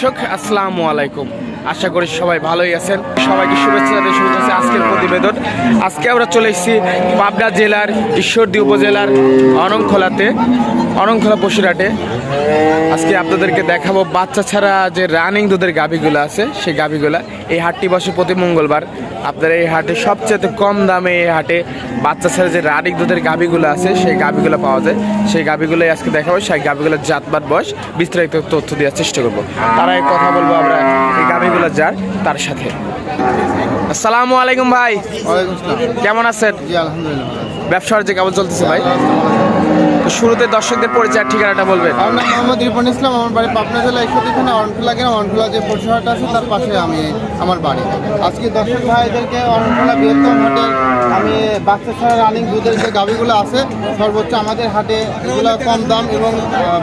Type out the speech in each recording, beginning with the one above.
দর্শক, আসসালামু আলাইকুম। আশা করি সবাই ভালোই আছেন। সবাইকে শুভেচ্ছা শুরু করছি আজকের প্রতিবেদন। আজকে আমরা চলে এসেছি পাবনা জেলার ঈশ্বরদী উপজেলার অনংখোলাতে অনংখোলা পশুরহাটে আজকে আপনাদেরকে দেখাবো, বাচ্চা ছাড়া যে রানিং দুধের গাভিগুলো আছে, সেই গাভীগুলা। এই হাটটি বসে প্রতি মঙ্গলবার। আপনারা এই হাটে সবচেয়ে কম দামে এই হাটে বাচ্চা ছেলে যে রানিং দুধের গাভিগুলো আছে সেই গাভিগুলো পাওয়া যায়। সেই গাভিগুলোই আজকে দেখাবো সেই গাভিগুলোর জাতবাদ বয়স। বিস্তারিত তথ্য দেওয়ার চেষ্টা করব। তারা কথা বলব আমরা এই গাভিগুলো যার তার সাথে। আসসালামু আলাইকুম ভাই। কেমন আছেন? জি আলহামদুলিল্লাহ ব্যবসা বাণিজ্য কেমন চলতেছে ভাই? শুরুতে দর্শকদের পরিচয় ঠিকানাটা বলবেন। আমার নাম মোহাম্মদ রিপন ইসলাম আমার বাড়ি পাবনা জেলা ঈশ্বরদী এখানে অরণখোলা গ্রাম অরণখোলা যে পশুহাট আছে তার পাশে আমি আমার বাড়ি। আজকে দর্শক ভাইদেরকে অরণখোলা বৃহত্তম হাটের আমি বাচ্চা ছাড়া রানিং দুধের যে গাভিগুলো আছে সর্বোচ্চ আমাদের হাটে এগুলো কম দাম এবং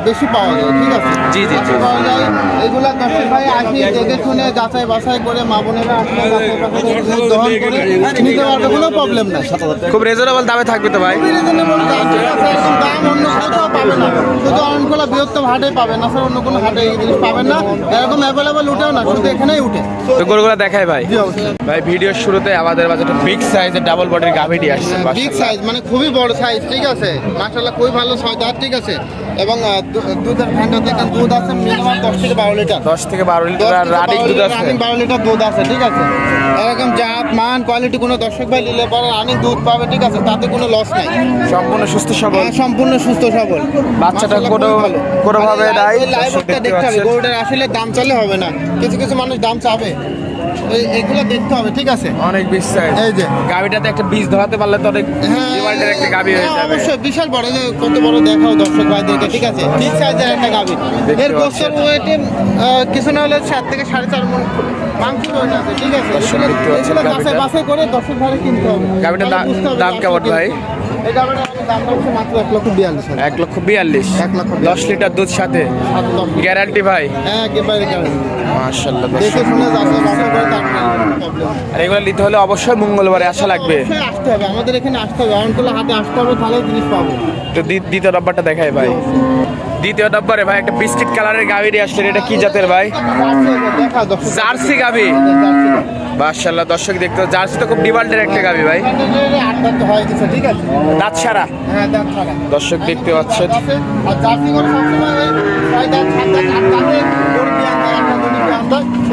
বেশি পাওয়া যায় ঠিক আছে? জি, জি। পাওয়া যায় এগুলো দর্শক ভাই আসি দেখে শুনে যাচাই বাছাই করে মা বোনেরা আসলে দহন করে নিতে পারবে কোনো প্রবলেম নাই। খুব রেজনেবল দামে থাকবে তো ভাই। রিজনেবল দাম ঠিক আছে দাম অন্য কোথাও পাবে না। শুধু অরণখোলা বৃহত্তম হাটে পাবেন না স্যার অন্য কোনো হাটে এই জিনিস পাবেন না। এরকম অ্যাভেলেবেল উঠেও না শুধু এখানেই উঠে। তো গরুগুলো দেখাই ভাই। ভাই ভিডিওর শুরুতে আমাদের মাঝে একটা বিগ সাইজের ডাবল বডির গাভিটি আসছে বিগ সাইজ মানে খুবই বড় সাইজ ঠিক আছে? মাশাআল্লাহ খুবই ভালো ছয় দাঁত ঠিক আছে? এবং দুধের ভ্যানটা দেখেন দুধ আছে মিনিমাম দশ থেকে বারো লিটার। দশ থেকে বারো লিটার রানিং দুধ আছে। রানিং বারো লিটার দুধ আছে ঠিক আছে? এরকম জাত মান কোয়ালিটি কোনো দর্শক ভাই নিলে পরে রানিং দুধ পাবে ঠিক আছে? তাতে কোনো লস নাই। সম্পূর্ণ সুস্থ সবল। হ্যাঁ, সম্পূর্ণ সুস্থ সবল। বাচ্চাটা কোনো- কোনোভাবে মানে নাই, লাইভটা দেখতে হবে। গরুটার আসলে দাম চালে হবে না। কিছু কিছু মানুষ দাম চাবে। এগুলো দেখতে হবে ঠিক আছে? অনেক এই যে। গাভিটাতে একটা বীজ ধরাতে পারলে তো অনেক হ্যাঁ, ডিমান্ডের একটা হয়ে হ্যাঁ, যাবে। অবশ্যই বিশাল বড় যে কত বড় দেখাও দর্শক ভাইদেরকে ঠিক আছে? ঠিক সাইজের একটা গাভি এর গোস্তর ওয়েটে কিছু না হলে সাত থেকে সাড়ে চার মন মাংস ওয়েট আছে ঠিক আছে? এগুলো- করে দর্শক ভাইরা কিনতে হবে। দাম- কেমন ভাই? এক লক্ষ বিয়াল্লিশ দশ লিটার দুধ সাথে। গ্যারান্টি ভাই। হ্যাঁ একেবারে দেখে শুনে যাচাই বাছাই করে আর এগুলো নিতে হলে অবশ্যই মঙ্গলবারে আসা লাগবে। আসতে হবে আমাদের এখানে আসতে হবে। হাতে আসতে হবে তাহলে জিনিস পাবো। তো দ্বিতীয় নাম্বারটা দেখাই ভাই। দ্বিতীয় নাম্বারে ভাই একটা বিস্কিট কালারের গাভি নিয়ে আসলেন। এটা কি জাতের ভাই? জার্সি গাভি। জার্সি দর্শক দেখতে জার্সি তো খুব ডিমান্ডের একটা গাভি ভাই। দাঁত সারা হ্যাঁ দর্শক দেখতে পাচ্ছেন।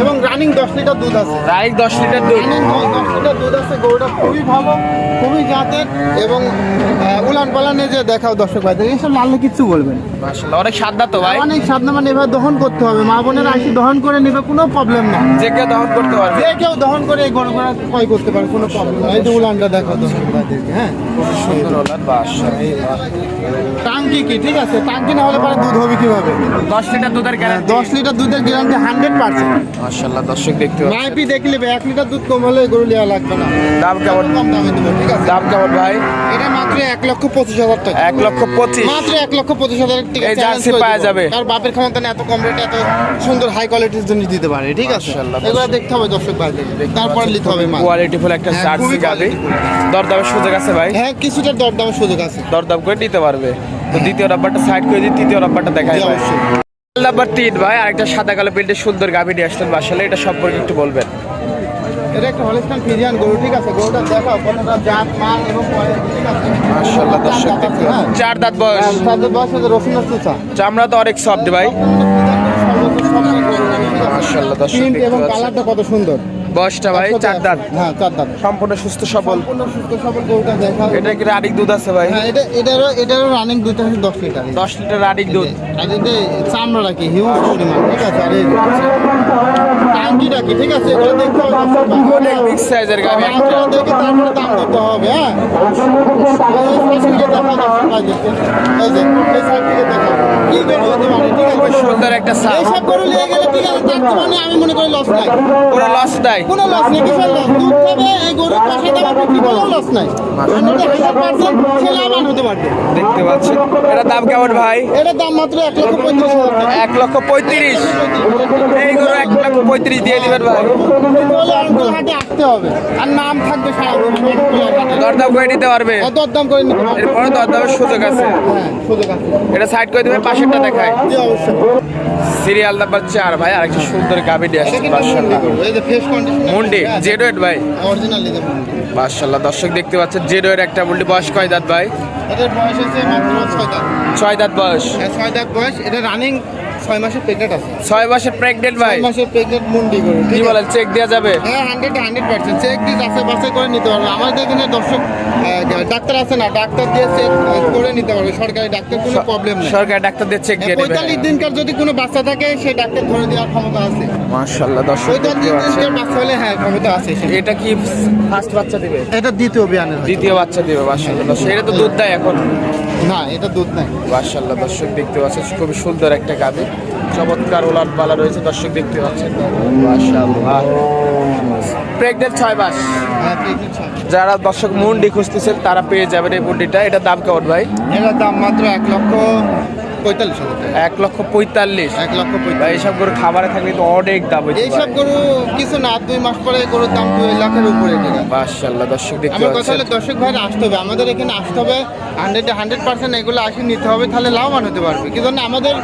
এবং রানিং দশ লিটার দুধ আছে। দশ লিটার দুধ। দশ লিটার দুধ আছে গরুটা খুবই ভালো খুবই জাতের এবং উলান পালানে যে দেখাও দর্শক এইসব কিচ্ছু বলবেন অনেক সাদা তো ভাই? অনেক মানে এবার দহন করতে হবে। মা বোনের আসি দহন করে নেবে কোনো প্রবলেম না। যে কেউ দহন করতে পারবে। যে কেউ দহন করে এই গরু ক্রয় করতে পারে কোনো প্রবলেম না। এই যে উলানটা দেখাও দর্শক ভাইদেরকে হ্যাঁ? সুন্দর হলার বাস টাঙ্কি কি ঠিক আছে? টাঙ্কি না হলে পরে দুধ হবে কীভাবে? দশ লিটার দুধের গ্যারান্টি দশ লিটার দুধের গ্যারান্টি হান্ড্রেড পার্সেন্ট মাশাল্লাহ দর্শক দেখতে পাচ্ছেন। মাইপি দেখলে এক লিটার দুধ কম হলে গরু নেওয়া লাগবে না। দাম কেমন? কম দামে দেবো ঠিক আছে? দাম কেমন ভাই? এটা মাত্র এক লক্ষ পঁচিশ হাজার টাকা। এক লক্ষ পঁচিশ। মাত্র এক লক্ষ পঁচিশ হাজার টাকা এই জার্সি পাওয়া যাবে। তার বাপের ক্ষমতা নেই এত কম রেটে এত সুন্দর হাই কোয়ালিটির দিতে পারে ঠিক আছে? মাশাআল্লাহ, এগুলো দেখতে হবে দর্শক ভাইদের তারপরে নিতে হবে মাল। কোয়ালিটি ফুল একটা হ্যাঁ, জার্সি quality দরদামের সুযোগ আছে ভাই? হ্যাঁ কিছুটা দরদামের সুযোগ আছে। দরদাম করে নিতে পারবে। তো দ্বিতীয় নাম্বারটা সাইড করে দিই তৃতীয় নাম্বারটা দেখাই ভাই। নাম্বার তিন ভাই আরেকটা সাদা কালো প্রিন্টের সুন্দর গাভি নিয়ে আসলেন বাসালে এটা সম্পর্কে একটু বলবেন। এটা একটা হলিস্টান ফিজিয়ান গরু ঠিক আছে? গরুটা দেখাও কতটা জাত মান এবং ঠিক আছে? মাশাআল্লাহ দর্শক দেখতে হ্যাঁ। চার দাঁত বয়স বয়স চামড়া তো অনেক সফট ভাই। মাশাআল্লাহ, দর্শক দেখতে এবং কালারটা কত সুন্দর। বয়সটা ভাই চার দাঁত হ্যাঁ চার দাঁত সম্পূর্ণ সুস্থ সবল সম্পূর্ণ সুস্থ সবল গরুটা দেখাও এটা কি রানিক দুধ আছে ভাই হ্যাঁ এটা এটারও এটারও রানিং দুইটা হচ্ছে দশ লিটার দশ লিটার রানিক দুধ আর এতে চামড়াটা কি হিউজ পরিমাণ ঠিক আছে আর এই টাঙ্কিটা কি ঠিক আছে এগুলো দেখতে হবে অনেক বিগ সাইজের গাভি টাঙ্কিটা দেখে তারপরে দাম দিতে হবে হ্যাঁ এই সাইড থেকে দেখাও এই সাইড থেকে দেখাও কি গরু হতে পারে ঠিক আছে সুন্দর একটা সাপ। এইসব গরু নিয়ে গেলে ঠিক আছে তার মানে আমি মনে করি লস নাই। পুরো লস নাই। কোনো লস নেই কিসের লস দুধ খাবে এই গরুর পাশে দেওয়া বিক্রি করলেও লস নাই। হান্ড্রেড হান্ড্রেড পার্সেন্ট সে লাভবান হতে পারবে। দেখতে পাচ্ছেন এটা দাম কেমন ভাই? এটার দাম মাত্র এক লক্ষ পঁয়ত্রিশ হাজার এক লক্ষ পঁয়ত্রিশ। এইগুলো এক লক্ষ পঁয়ত্রিশ দিয়ে দিবেন ভাই। হাটে আসতে হবে। আর নাম থাকবে। দরদাম করে নিতে পারবে। আর দরদাম করে নিতে পারবে। এরপরে দরদামের সুযোগ আছে। হ্যাঁ সুযোগ আছে। এটা সাইড করে দিবে পাশেরটা দেখায়। অবশ্যই। সিরিয়াল নাম্বার চার ভাই আর একটা সুন্দর গাবি নিয়ে আসছে মার্শাল্লাহ মুন্ডি জেড ওয়েট ভাই। মার্শাল্লাহ দর্শক দেখতে পাচ্ছেন জেড ওয়েট একটা মুন্ডি বয়স কয় দাঁত ভাই? এটার বয়স হচ্ছে মাত্র ছয় দাঁত। ছয় দাঁত বয়স। হ্যাঁ, ছয় দাঁত বয়স এটা রানিং ছয় মাসের প্রেগনেন্ট আছে। ছয় মাসের প্রেগনেন্ট ভাই। ছয় মাসের প্রেগনেন্ট মুন্ডি করে কি বলেন চেক দেওয়া যাবে? হ্যাঁ হান্ড্রেড হান্ড্রেড পার্সেন্ট চেক দিয়ে যাচাই বাছাই করে নিতে পারবে। আমাদের এখানে দর্শক ডাক্তার আছে না ডাক্তার দিয়ে চেক করে নিতে পারবে। সরকারি ডাক্তার কোনো প্রবলেম নেই। সরকার ডাক্তার দিয়ে চেক দিয়ে নেবে পঁয়তাল্লিশ দিনকার যদি কোনো বাচ্চা থাকে সে ডাক্তার ধরে দেওয়ার ক্ষমতা আছে। মার্শাল্লাহ দর্শক পঁয়তাল্লিশ দিনকার বাচ্চা হলে হ্যাঁ ক্ষমতা আছে এটা কি ফার্স্ট বাচ্চা দিবে? এটা দ্বিতীয় বিয়ানের দ্বিতীয় বাচ্চা দিবে দর্শক। এটা তো দুধ দেয় এখন? না এটা দুধ নাই। মার্শাল্লাহ দর্শক দেখতে পাচ্ছেন খুবই সুন্দর একটা গাবি চমৎকার ওলাট পালা রয়েছে, দর্শক দেখতে পাচ্ছেন। প্রেগনেন্ট ছয় মাস। যারা দর্শক মুন্ডি খুঁজতেছেন, তারা পেয়ে যাবেন এই মুন্ডিটা। এটা দাম কেমন ভাই? এটার দাম মাত্র এক লক্ষ পঁয়তাল্লিশ এক লক্ষ পঁয়তাল্লিশ। এক লক্ষ পঁয়তাল্লিশ। এইসব করে খাবারে থাকলে তো অনেক দাম হইতে এইসব গরু কিছু না দুই মাস পরে গরুর দাম দুই লাখের উপরে টাকা দর্শক দেখতে আমার কথা দর্শক ভাইরা আসতে হবে। আমাদের এখানে আসতে হবে। হান্ড্রেড হান্ড্রেড পার্সেন্ট এগুলো আসে নিতে হবে তাহলে লাভবান হতে পারবে। কি জন্য আমাদের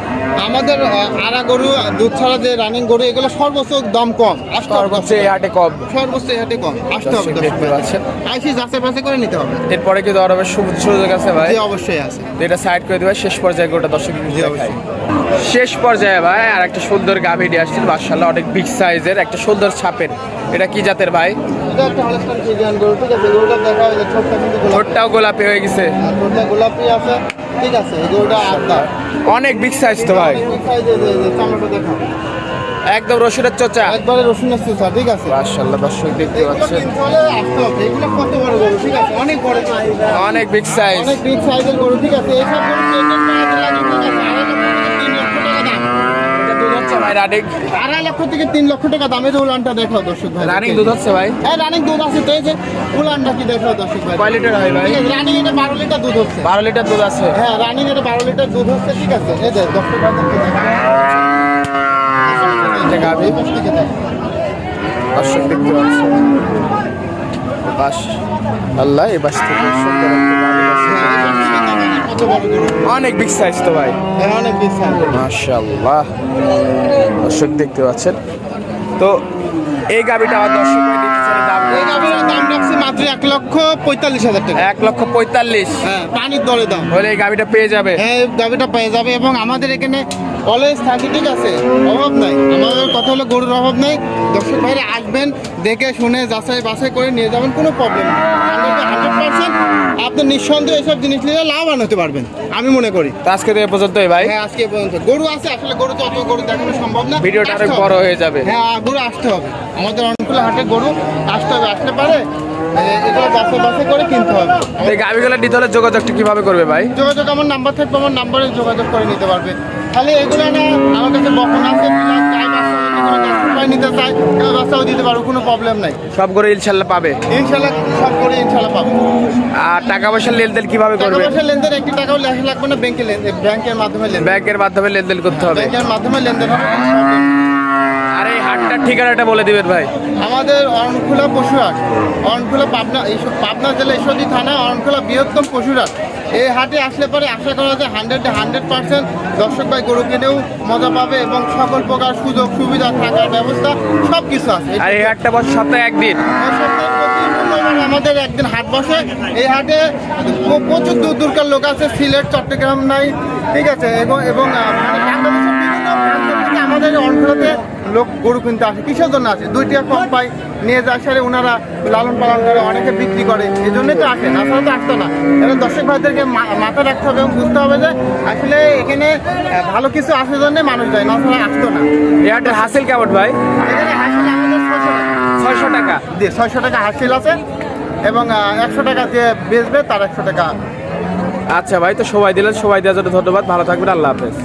আমাদের আড়া গরু দুধ ছাড়া যে রানিং গরু এগুলো সর্বোচ্চ দাম কম। আসতে সর্বোচ্চ হাটে কম। সর্বোচ্চ হাটে কম। আসতে হবে দেখতে। পাচ্ছেন। আইসি যাচাই বাছাই করে নিতে হবে। এরপরে কি দরবের সু- সুযোগ আছে ভাই। অবশ্যই আছে। এটা সাইড করে দেবে শেষ পর্যায়ে গোটা দর্শক জি, অবশ্যই। শেষ পর্যায়ে ভাই আর একটা সুন্দর গাভি আসছিল মার্শাল্লাহ অনেক বিগ সাইজের একটা সুন্দর ছাপের এটা কি জাতের ভাই? হয় ঠোঁটটাও গোলাপি। হয়ে গেছে। গোলাপি আছে ঠিক আছে? অনেক বিগ সাইজ তো ভাই। দেখা একদম রসুনের চোচা। একবারে রসুনের সুসা ঠিক আছে? মার্শাল্লাহ দর্শক দেখতে পাচ্ছেন। এগুলো কত বড় গরু ঠিক আছে? অনেক বড়। অনেক বিগ সাইজ অনেক বিগ সাইজের গরু ঠিক আছে? গরু তিন লক্ষ টাকা দাম। রানিং আড়াই লক্ষ থেকে তিন লক্ষ টাকা দামের উলানটা দেখাও দর্শক ভাই। রানিং দুধ হচ্ছে ভাই? হ্যাঁ রানিং দুধ আছে তো এই যে উলানটা কি দেখাও দর্শক ভাই। কয় লিটার হয় ভাই? ঠিক আছে রানিং এটা বারো লিটার দুধ হচ্ছে। বারো লিটার দুধ আছে। হ্যাঁ রানিং এটা বারো লিটার দুধ হচ্ছে ঠিক আছে? এই যে দর্শক গাভী। দেখাও। দর্শক দেখতে পাচ্ছেন বাস আল্লাহ এই বাস থেকে সুন্দর একটা অনেক বিগ সাইজ তো ভাই। হ্যাঁ অনেক বিগ সাইজ মাশাল্লাহ দর্শক দেখতে পাচ্ছেন তো এই গাবিটা আমার দর্শক দাম। এই গাভীর দাম রাখছি মাত্র এক লক্ষ পঁয়তাল্লিশ হাজার টাকা। এক লক্ষ পঁয়তাল্লিশ। হ্যাঁ পানির দরে দাম। হলে এই গাবিটা পেয়ে যাবে। হ্যাঁ এই গাভীটা পেয়ে যাবে এবং আমাদের এখানে অলওয়েজ থাকে ঠিক আছে? অভাব নাই। আমাদের কথা হলো গরুর অভাব নাই। দর্শক ভাইরা আসবেন দেখে শুনে যাচাই বাছাই করে নিয়ে যাবেন কোনো প্রবলেম হান্ড্রেড পার্সেন্ট আপনি নিঃসন্দেহে এসব জিনিস নিয়ে লাভবান হতে পারবেন আমি মনে করি। তো আজকে তো এ পর্যন্তই ভাই। হ্যাঁ আজকে এ পর্যন্ত। গরু আছে আসলে গরু তো অত গরু দেখানো সম্ভব না। ভিডিওটা আসতে অনেক হবে। বড় হয়ে যাবে। হ্যাঁ গরু আসতে হবে। আমাদের অনেকগুলো হাটে গরু আসতে হবে আসতে পারে? এগুলো যাচাই বাছাই করে কিনতে হবে। এই গাবিগুলো নিতে হলে যোগাযোগটা কীভাবে করবে ভাই? যোগাযোগ আমার নাম্বার থাকবে আমার নাম্বারে যোগাযোগ করে নিতে পারবে। খালি এগুলো না আমার কাছে বকন আছে প্লাস গাই বাচ্চা যদি কোনো নিতে চায় গাই দিতে পারব কোনো প্রবলেম নাই। সব করে ইনশাল্লাহ পাবে? ইনশাল্লাহ সব করে ইনশাল্লাহ পাবো। আর টাকা পয়সার লেনদেন কীভাবে টাকা করবে? লেনদেন একটি টাকাও লেখা লাগবে না ব্যাংকে লেনদেন ব্যাংকের মাধ্যমে লেনদেন। ব্যাংকের মাধ্যমে লেনদেন করতে হবে। ব্যাংকের মাধ্যমে লেনদেন হবে হাটটার ঠিকানাটা বলে দিবেন ভাই। আমাদের অরণখোলা পশুহাট অরণখোলা পাবনা এই পাবনা জেলা ঈশ্বরদী থানা অরণখোলা বৃহত্তম পশুহাট এই হাটে আসলে পরে আশা করা যায় হান্ড্রেড হান্ড্রেড পার্সেন্ট দর্শক ভাই গরু কিনেও মজা পাবে এবং সকল প্রকার সুযোগ সুবিধা থাকার ব্যবস্থা সব কিছু আছে আর এই হাটটা বছর সপ্তাহে একদিন। আমাদের একদিন হাট বসে। এই হাটে প্রচুর দূর দূরকার লোক আছে সিলেট চট্টগ্রাম নাই ঠিক আছে? এবং এবং আমাদের অঞ্চলতে লোক গরু কিনতে আসে কিসের জন্য আসে? দুই টাকা কম পায় নিয়ে যায় সারে ওনারা লালন পালন করে অনেকে বিক্রি করে এই জন্যই তো আসে না তো আসতো না। এটা দর্শক ভাইদেরকে মা- মাথায় রাখতে হবে এবং বুঝতে হবে যে আসলে এখানে ভালো কিছু আসার জন্য মানুষ যায় না ছাড়া আসতো না। হাটের হাসিল কেমন ভাই? এখানে হাসিল ছয়শো টাকা। ছয়শো টাকা? দিয়ে ছয়শো টাকা হাসিল আছে এবং একশো টাকা যে বেচবে তার একশো টাকা। আচ্ছা ভাই তো সবাই দিলেন সবাই দেওয়ার জন্য ধন্যবাদ ভালো থাকবেন আল্লাহ হাফেজ।